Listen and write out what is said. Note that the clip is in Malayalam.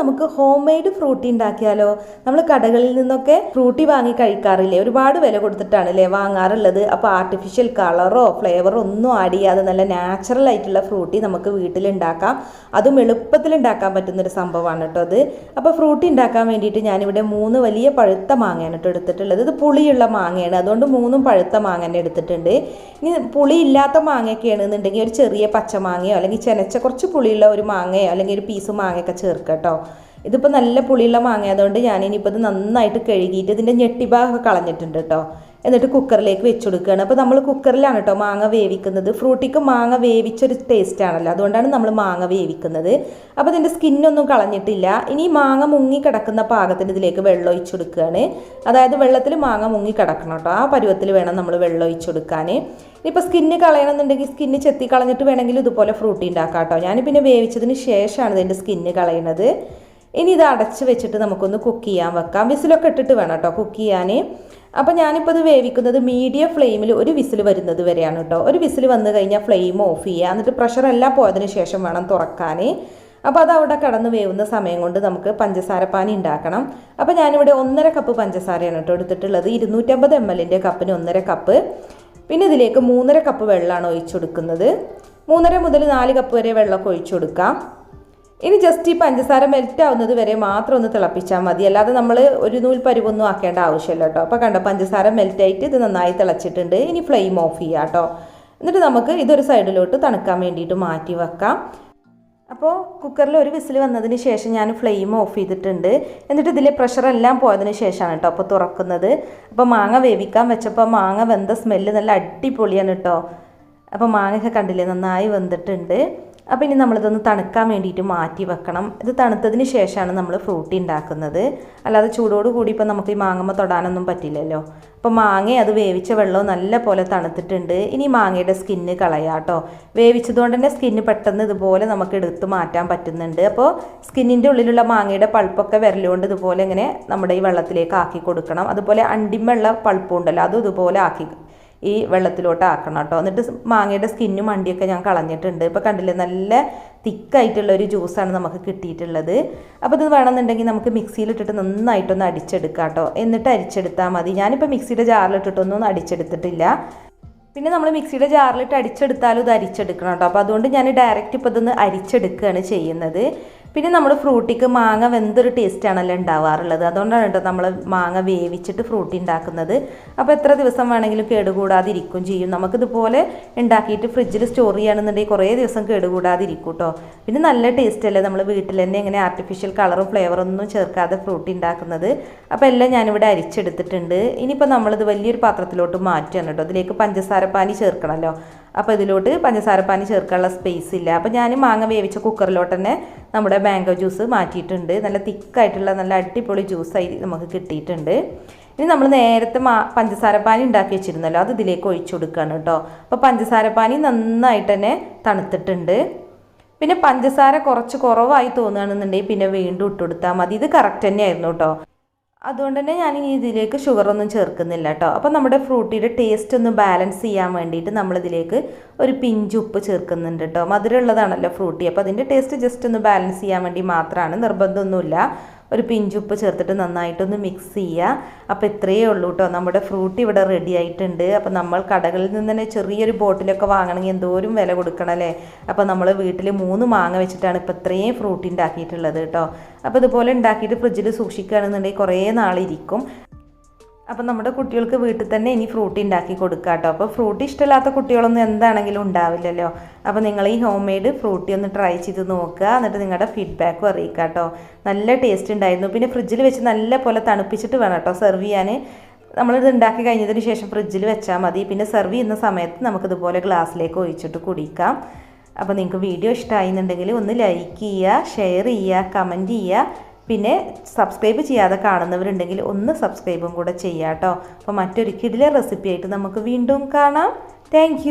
നമുക്ക് ഹോം മെയ്ഡ് ഫ്രൂട്ടി ഉണ്ടാക്കിയാലോ നമ്മൾ കടകളിൽ നിന്നൊക്കെ ഫ്രൂട്ടി വാങ്ങി കഴിക്കാറില്ലേ? ഒരുപാട് വില കൊടുത്തിട്ടാണ് അല്ലേ വാങ്ങാറുള്ളത്. അപ്പോൾ ആർട്ടിഫിഷ്യൽ കളറോ ഫ്ലേവറോ ഒന്നും ആഡ് ചെയ്യാതെ നല്ല നാച്ചുറൽ ആയിട്ടുള്ള ഫ്രൂട്ടി നമുക്ക് വീട്ടിൽ ഉണ്ടാക്കാം അതും എളുപ്പത്തിൽ ഉണ്ടാക്കാൻ പറ്റുന്നൊരു സംഭവമാണ് കേട്ടോ അത്. അപ്പോൾ ഫ്രൂട്ടി ഉണ്ടാക്കാൻ വേണ്ടിയിട്ട് ഞാനിവിടെ മൂന്ന് വലിയ പഴുത്ത മാങ്ങയാണ് കേട്ടോ എടുത്തിട്ടുള്ളത്. ഇത് പുളിയുള്ള മാങ്ങയാണ്. അതുകൊണ്ട് മൂന്നും പഴുത്ത മാങ്ങ തന്നെ എടുത്തിട്ടുണ്ട്. ഇനി പുളി ഇല്ലാത്ത മാങ്ങയൊക്കെ ആണെന്നുണ്ടെങ്കിൽ ഒരു ചെറിയ പച്ചമാങ്ങയോ അല്ലെങ്കിൽ ചെനച്ച കുറച്ച് പുളിയുള്ള ഒരു മാങ്ങയോ അല്ലെങ്കിൽ ഒരു പീസ് മാങ്ങയൊക്കെ ചേർക്കുക കേട്ടോ. ഇതിപ്പോൾ നല്ല പുളിയുള്ള മാങ്ങ ആയതുകൊണ്ട് ഞാനിനിയിപ്പോൾ ഇത് നന്നായിട്ട് കഴുകിയിട്ട് ഇതിന്റെ ഞെട്ടിഭാഗമൊക്കെ കളഞ്ഞിട്ടുണ്ട് കേട്ടോ എന്നിട്ട് കുക്കറിലേക്ക് വെച്ച് കൊടുക്കുകയാണ് അപ്പോൾ നമ്മൾ കുക്കറിലാണ് കേട്ടോ മാങ്ങ വേവിക്കുന്നത്. ഫ്രൂട്ടിക്ക് മാങ്ങ വേവിച്ചൊരു ടേസ്റ്റ് ആണല്ലോ. അതുകൊണ്ടാണ് നമ്മൾ മാങ്ങ വേവിക്കുന്നത്. അപ്പോൾ ഇതിന്റെ സ്കിന്നൊന്നും കളഞ്ഞിട്ടില്ല. ഇനി മാങ്ങ മുങ്ങി കിടക്കുന്ന പാകത്തിന് ഇതിലേക്ക് വെള്ളം ഒഴിച്ചു കൊടുക്കുകയാണ് അതായത് വെള്ളത്തിൽ മാങ്ങ മുങ്ങി കിടക്കണം കേട്ടോ ആ പരുവത്തിൽ വേണം നമ്മൾ വെള്ളം ഒഴിച്ചു കൊടുക്കാൻ ഇനിയിപ്പോൾ സ്കിന്ന് കളയണമെന്നുണ്ടെങ്കിൽ സ്കിന്ന് ചെത്തി കളഞ്ഞിട്ട് വേണമെങ്കിൽ ഇതുപോലെ ഫ്രൂട്ടി ഉണ്ടാക്കാം കേട്ടോ ഞാൻ പിന്നെ വേവിച്ചതിന് ശേഷമാണ് ഇതിന്റെ സ്കിന്ന് കളയുന്നത് ഇനി ഇത് അടച്ച് വെച്ചിട്ട് നമുക്കൊന്ന് കുക്ക് ചെയ്യാൻ വെക്കാം. വിസിലൊക്കെ ഇട്ടിട്ട് വേണം കേട്ടോ കുക്ക് ചെയ്യാൻ അപ്പോൾ ഞാനിപ്പോൾ ഇത് വേവിക്കുന്നത് മീഡിയം ഫ്ലെയിമിൽ ഒരു വിസിൽ വരുന്നത് വരെയാണ് കേട്ടോ. ഒരു വിസിൽ വന്നു കഴിഞ്ഞാൽ ഫ്ലെയിം ഓഫ് ചെയ്യുക. എന്നിട്ട് പ്രഷറെല്ലാം പോയതിന് ശേഷം വേണം തുറക്കാൻ അപ്പോൾ അത് അവിടെ കടന്ന് വേവുന്ന സമയം കൊണ്ട് നമുക്ക് പഞ്ചസാര പാനി ഉണ്ടാക്കണം. അപ്പോൾ ഞാനിവിടെ ഒന്നര കപ്പ് പഞ്ചസാരയാണ് കേട്ടോ എടുത്തിട്ടുള്ളത്. ഇരുന്നൂറ്റമ്പത് എം എല്ലിന്റെ കപ്പിന് ഒന്നര കപ്പ് പിന്നെ ഇതിലേക്ക് മൂന്നര കപ്പ് വെള്ളമാണ് ഒഴിച്ചു കൊടുക്കുന്നത് മൂന്നര മുതൽ നാല് കപ്പ് വരെ വെള്ളമൊക്കെ ഒഴിച്ചു കൊടുക്കാം ഇനി ജസ്റ്റ് ഈ പഞ്ചസാര മെൽറ്റ് ആവുന്നത് വരെ മാത്രം ഒന്ന് തിളപ്പിച്ചാൽ മതി. അല്ലാതെ നമ്മൾ ഒരു നൂൽ പരുവൊന്നും ആക്കേണ്ട ആവശ്യമില്ല കേട്ടോ. അപ്പോൾ കണ്ടോ പഞ്ചസാര മെൽറ്റ് ആയിട്ട് ഇത് നന്നായി തിളച്ചിട്ടുണ്ട്. ഇനി ഫ്ലെയിം ഓഫ് ചെയ്യാം കേട്ടോ. എന്നിട്ട് നമുക്ക് ഇതൊരു സൈഡിലോട്ട് തണുക്കാൻ വേണ്ടിയിട്ട് മാറ്റി വെക്കാം. അപ്പോൾ കുക്കറിൽ ഒരു വിസിൽ വന്നതിന് ശേഷം ഞാൻ ഫ്ലെയിം ഓഫ് ചെയ്തിട്ടുണ്ട്. എന്നിട്ട് ഇതിലെ പ്രഷറെല്ലാം പോയതിന് ശേഷമാണ് കേട്ടോ അപ്പോൾ തുറക്കുന്നത്. അപ്പോൾ മാങ്ങ വേവിക്കാൻ വെച്ചപ്പോൾ മാങ്ങ വെന്ത സ്മെല്ല് നല്ല അടിപൊളിയാണ് കേട്ടോ. അപ്പോൾ മാങ്ങയൊക്കെ കണ്ടില്ലേ നന്നായി വെന്തിട്ടുണ്ട്. അപ്പോൾ ഇനി നമ്മളിതൊന്ന് തണുക്കാൻ വേണ്ടിയിട്ട് മാറ്റി വെക്കണം. ഇത് തണുത്തതിന് ശേഷമാണ് നമ്മൾ ഫ്രൂട്ടി ഉണ്ടാക്കുന്നത്. അല്ലാതെ ചൂടോട് കൂടി ഇപ്പോൾ നമുക്ക് ഈ മാങ്ങമ്മ തൊടാനൊന്നും പറ്റില്ലല്ലോ. അപ്പോൾ മാങ്ങ അത് വേവിച്ച വെള്ളവും നല്ല പോലെ തണുത്തിട്ടുണ്ട്. ഇനി മാങ്ങയുടെ സ്കിന്ന് കളയാം കേട്ടോ. വേവിച്ചതുകൊണ്ട് തന്നെ സ്കിന്ന് പെട്ടെന്ന് ഇതുപോലെ നമുക്ക് എടുത്ത് മാറ്റാൻ പറ്റുന്നുണ്ട്. അപ്പോൾ സ്കിന്നിന്റെ ഉള്ളിലുള്ള മാങ്ങയുടെ പൾപ്പൊക്കെ വിരലുകൊണ്ട് ഇതുപോലെ ഇങ്ങനെ നമ്മുടെ ഈ വെള്ളത്തിലേക്ക് ആക്കി കൊടുക്കണം. അതുപോലെ അണ്ടിമുള്ള പൾപ്പുണ്ടല്ലോ അതും ഇതുപോലെ ആക്കി ഈ വെള്ളത്തിലോട്ട് ആക്കണം കേട്ടോ. എന്നിട്ട് മാങ്ങയുടെ സ്കിന്നും മണ്ടിയൊക്കെ ഞാൻ കളഞ്ഞിട്ടുണ്ട്. ഇപ്പോൾ കണ്ടില്ലേ നല്ല തിക്കായിട്ടുള്ള ഒരു ജ്യൂസാണ് നമുക്ക് കിട്ടിയിട്ടുള്ളത്. അപ്പോൾ ഇത് വേണമെന്നുണ്ടെങ്കിൽ നമുക്ക് മിക്സിയിലിട്ടിട്ട് നന്നായിട്ടൊന്ന് അടിച്ചെടുക്കാം കേട്ടോ. എന്നിട്ട് അരിച്ചെടുത്താൽ മതി. ഞാനിപ്പോൾ മിക്സിയുടെ ജാറിലിട്ടിട്ടൊന്നും അടിച്ചെടുത്തിട്ടില്ല. പിന്നെ നമ്മൾ മിക്സിയുടെ ജാറിലിട്ട് അടിച്ചെടുത്താലും ഇത് അരിച്ചെടുക്കണം കേട്ടോ. അപ്പോൾ അതുകൊണ്ട് ഞാൻ ഡയറക്റ്റ് ഇപ്പോൾ ഇതൊന്ന് അരിച്ചെടുക്കുകയാണ് ചെയ്യുന്നത്. പിന്നെ നമ്മൾ ഫ്രൂട്ടിക്ക് മാങ്ങ വെന്തൊരു ടേസ്റ്റാണല്ലോ ഉണ്ടാവാറുള്ളത്. അതുകൊണ്ടാണ് കേട്ടോ നമ്മൾ മാങ്ങ വേവിച്ചിട്ട് ഫ്രൂട്ടി ഉണ്ടാക്കുന്നത്. അപ്പോൾ എത്ര ദിവസം വേണമെങ്കിലും കേടുകൂടാതിരിക്കും ചെയ്യും. നമുക്കിതുപോലെ ഉണ്ടാക്കിയിട്ട് ഫ്രിഡ്ജിൽ സ്റ്റോർ ചെയ്യുകയാണെന്നുണ്ടെങ്കിൽ കുറേ ദിവസം കേടുകൂടാതിരിക്കും കേട്ടോ പിന്നെ നല്ല ടേസ്റ്റ് അല്ലേ നമ്മൾ വീട്ടിൽ തന്നെ ഇങ്ങനെ ആർട്ടിഫിഷ്യൽ കളറും ഫ്ലേവറൊന്നും ചേർക്കാതെ ഫ്രൂട്ടി ഉണ്ടാക്കുന്നത്. അപ്പോൾ എല്ലാം ഞാനിവിടെ അരിച്ചെടുത്തിട്ടുണ്ട്. ഇനിയിപ്പോൾ നമ്മളിത് വലിയൊരു പാത്രത്തിലോട്ട് മാറ്റുകയാണ് കേട്ടോ അതിലേക്ക് പഞ്ചസാര പാനി ചേർക്കണമല്ലോ അപ്പോൾ ഇതിലോട്ട് പഞ്ചസാരപ്പാനി ചേർക്കാനുള്ള സ്പേസ് ഇല്ല. അപ്പോൾ ഞാൻ മാങ്ങ വേവിച്ച കുക്കറിലോട്ട് തന്നെ നമ്മുടെ മാംഗോ ജ്യൂസ് മാറ്റിയിട്ടുണ്ട്. നല്ല തിക്കായിട്ടുള്ള നല്ല അടിപൊളി ജ്യൂസായി നമുക്ക് കിട്ടിയിട്ടുണ്ട്. ഇനി നമ്മൾ നേരത്തെ മാ പഞ്ചസാര പാനി ഉണ്ടാക്കി വെച്ചിരുന്നല്ലോ അത് ഇതിലേക്ക് ഒഴിച്ചു കൊടുക്കുകയാണ് കേട്ടോ. അപ്പോൾ പഞ്ചസാരപ്പാനി നന്നായിട്ട് തന്നെ തണുത്തിട്ടുണ്ട്. പിന്നെ പഞ്ചസാര കുറച്ച് കുറവായി തോന്നുകയാണെന്നുണ്ടെങ്കിൽ പിന്നെ വീണ്ടും ഇട്ട് കൊടുത്താൽ മതി. ഇത് കറക്റ്റ് തന്നെയായിരുന്നു കേട്ടോ. അതുകൊണ്ട് തന്നെ ഞാൻ ഇനി ഇതിലേക്ക് ഷുഗറൊന്നും ചേർക്കുന്നില്ല കേട്ടോ. അപ്പോൾ നമ്മുടെ ഫ്രൂട്ടിയുടെ ടേസ്റ്റ് ഒന്ന് ബാലൻസ് ചെയ്യാൻ വേണ്ടിയിട്ട് നമ്മളിതിലേക്ക് ഒരു പിഞ്ച് ഉപ്പ് ചേർക്കുന്നുണ്ട് കേട്ടോ. മധുരമുള്ളതാണല്ലോ ഫ്രൂട്ടി അപ്പോൾ അതിന്റെ ടേസ്റ്റ് ജസ്റ്റ് ഒന്ന് ബാലൻസ് ചെയ്യാൻ വേണ്ടി മാത്രമാണ് നിർബന്ധമൊന്നുമില്ല. ഒരു പിഞ്ചുപ്പ് ചേർത്തിട്ട് നന്നായിട്ടൊന്ന് മിക്സ് ചെയ്യുക അപ്പോൾ ഇത്രയേ ഉള്ളൂ കേട്ടോ നമ്മുടെ ഫ്രൂട്ട് ഇവിടെ റെഡി ആയിട്ടുണ്ട്. അപ്പോൾ നമ്മൾ കടകളിൽ നിന്ന് തന്നെ ചെറിയൊരു ബോട്ടിലൊക്കെ വാങ്ങണമെങ്കിൽ എന്തോരം വില കൊടുക്കണം അല്ലേ? നമ്മൾ വീട്ടിൽ മൂന്ന് മാങ്ങ വെച്ചിട്ടാണ് ഇപ്പോൾ ഇത്രയും ഫ്രൂട്ട് ഉണ്ടാക്കിയിട്ടുള്ളത് കേട്ടോ അപ്പോൾ ഇതുപോലെ ഉണ്ടാക്കിയിട്ട് ഫ്രിഡ്ജിൽ സൂക്ഷിക്കുകയാണെന്നുണ്ടെങ്കിൽ കുറേ നാളിരിക്കും. അപ്പം നമ്മുടെ കുട്ടികൾക്ക് വീട്ടിൽ തന്നെ ഇനി ഫ്രൂട്ടി ഉണ്ടാക്കി കൊടുക്കുക കേട്ടോ അപ്പോൾ ഫ്രൂട്ടി ഇഷ്ടമില്ലാത്ത കുട്ടികളൊന്നും എന്താണെങ്കിലും ഉണ്ടാവില്ലല്ലോ. അപ്പോൾ നിങ്ങൾ ഈ ഹോം മെയ്ഡ് ഫ്രൂട്ടി ഒന്ന് ട്രൈ ചെയ്ത് നോക്കുക. എന്നിട്ട് നിങ്ങളുടെ ഫീഡ്ബാക്കും അറിയിക്കുക കേട്ടോ നല്ല ടേസ്റ്റ് ഉണ്ടായിരുന്നു പിന്നെ ഫ്രിഡ്ജിൽ വെച്ച് നല്ല പോലെ തണുപ്പിച്ചിട്ട് വേണം കേട്ടോ സെർവ് ചെയ്യാൻ. നമ്മളിത് ഉണ്ടാക്കി കഴിഞ്ഞതിന് ശേഷം ഫ്രിഡ്ജിൽ വെച്ചാൽ മതി. പിന്നെ സെർവ് ചെയ്യുന്ന സമയത്ത് നമുക്കിതുപോലെ ഗ്ലാസ്സിലേക്ക് ഒഴിച്ചിട്ട് കുടിക്കാം. അപ്പോൾ നിങ്ങൾക്ക് വീഡിയോ ഇഷ്ടമായിരുന്നുണ്ടെങ്കിൽ ഒന്ന് ലൈക്ക് ചെയ്യുക ഷെയർ ചെയ്യുക കമന്റ് ചെയ്യുക. പിന്നെ സബ്സ്ക്രൈബ് ചെയ്യാതെ കാണുന്നവരുണ്ടെങ്കിൽ ഒന്ന് സബ്സ്ക്രൈബും കൂടെ ചെയ്യാം കേട്ടോ അപ്പോൾ മറ്റൊരു കിടിലെ റെസിപ്പി ആയിട്ട് നമുക്ക് വീണ്ടും കാണാം. താങ്ക്